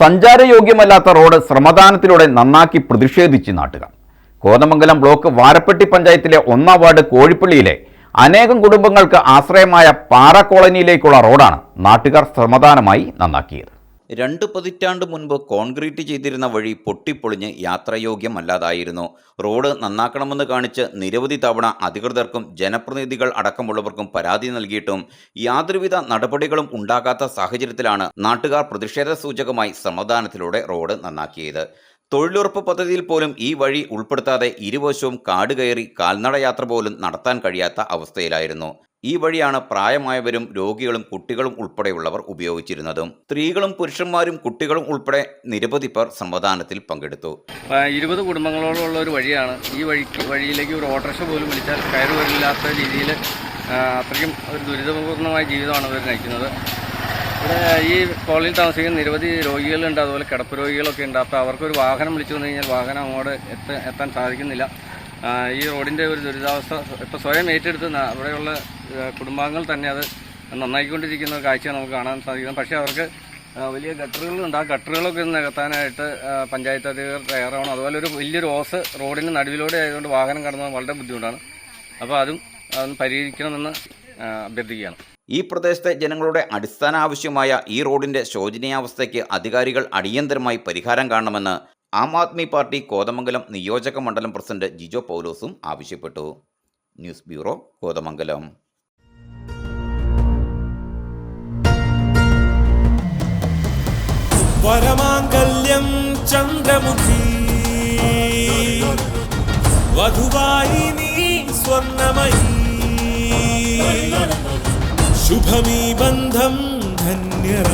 സഞ്ചാരയോഗ്യമല്ലാത്ത road ശ്രമദാനത്തിലൂടെ നന്നാക്കി പ്രതിഷേധിച്ച് നാട്ടുകാർ. കോതമംഗലം ബ്ലോക്ക് വാരപ്പെട്ടി പഞ്ചായത്തിലെ ഒന്നാം വാർഡ് കോഴിപ്പള്ളിയിലെ അനേകം കുടുംബങ്ങൾക്ക് ആശ്രയമായ പാറ കോളനിയിലേക്കുള്ള റോഡാണ് നാട്ടുകാർ ശ്രമദാനമായി നന്നാക്കിയത്. രണ്ട് പതിറ്റാണ്ട് മുൻപ് കോൺക്രീറ്റ് ചെയ്തിരുന്ന വഴി പൊട്ടിപ്പൊളിഞ്ഞ് യാത്രായോഗ്യമല്ലാതായിരുന്നു. റോഡ് നന്നാക്കണമെന്ന് കാണിച്ച് നിരവധി തവണ അധികൃതർക്കും ജനപ്രതിനിധികൾ അടക്കമുള്ളവർക്കും പരാതി നൽകിയിട്ടും യാതൊരുവിധ നടപടികളും ഉണ്ടാകാത്ത സാഹചര്യത്തിലാണ് നാട്ടുകാർ പ്രതിഷേധ സൂചകമായി സമാധാനത്തിലൂടെ റോഡ് നന്നാക്കിയത്. തൊഴിലുറപ്പ് പദ്ധതിയിൽ പോലും ഈ വഴി ഉൾപ്പെടുത്താതെ ഇരുവശവും കാട് കയറി കാൽനടയാത്ര പോലും നടത്താൻ കഴിയാത്ത അവസ്ഥയിലായിരുന്നു. ഈ വഴിയാണ് പ്രായമായവരും രോഗികളും കുട്ടികളും ഉൾപ്പെടെയുള്ളവർ ഉപയോഗിച്ചിരുന്നതും. സ്ത്രീകളും പുരുഷന്മാരും കുട്ടികളും ഉൾപ്പെടെ നിരവധി പേർ സമ്മതാനത്തിൽ പങ്കെടുത്തു. ഇരുപത് കുടുംബങ്ങളോടുള്ള ഒരു വഴിയാണ്. ഈ വഴിക്ക് വഴിയിലേക്ക് ഒരു ഓട്ടോറിക്ഷ പോലും വിളിച്ചാൽ കയറി വരില്ലാത്ത രീതിയിൽ അത്രയ്ക്കും ഒരു ദുരിതപൂർണമായ ജീവിതമാണ് അവർ നയിക്കുന്നത്. ഇവിടെ ഈ കോളനിയിൽ താമസിക്കുന്ന നിരവധി രോഗികളുണ്ട്. അതുപോലെ കിടപ്പ് രോഗികളൊക്കെ ഉണ്ട്. അപ്പോൾ അവർക്കൊരു വാഹനം വിളിച്ചു വന്നു കഴിഞ്ഞാൽ വാഹനം അങ്ങോട്ട് എത്താൻ സാധിക്കുന്നില്ല. ഈ റോഡിന്റെ ഒരു ദുരിതാവസ്ഥ ഇപ്പോൾ സ്വയം ഏറ്റെടുത്ത് അവിടെയുള്ള കുടുംബാംഗങ്ങൾ തന്നെ അത് നന്നാക്കിക്കൊണ്ടിരിക്കുന്ന കാഴ്ച നമുക്ക് കാണാൻ സാധിക്കുന്നത് പക്ഷേ അവർക്ക് വലിയ ഗട്ടറുകളുണ്ട്. ആ ഗട്ടറുകളൊക്കെ ഒന്ന് നികത്താനായിട്ട് പഞ്ചായത്ത് അധികൃതർ തയ്യാറാവണം. അതുപോലെ ഒരു വലിയൊരു ഓസ് റോഡിന് നടുവിലൂടെ ആയതുകൊണ്ട് വാഹനം കടന്നത് വളരെ ബുദ്ധിമുട്ടാണ്. അപ്പോൾ അതും അതൊന്ന് പരിഹരിക്കണമെന്ന് അഭ്യർത്ഥിക്കുകയാണ്. ഈ പ്രദേശത്തെ ജനങ്ങളുടെ അടിസ്ഥാന ആവശ്യമായ ഈ റോഡിന്റെ ശോചനീയാവസ്ഥയ്ക്ക് അധികാരികൾ അടിയന്തരമായി പരിഹാരം കാണണമെന്ന് ആം ആദ്മി പാർട്ടി കോതമംഗലം നിയോജക മണ്ഡലം പ്രസിഡന്റ് ജിജോ പൗലോസും ആവശ്യപ്പെട്ടു. News bureau Kothamangalam. വരമാംഗല്യം ചന്ദ്രമുഖി. വധുവായി നീ സ്വർണമയി ശുഭമീ ബന്ധം ധന്യരാഗം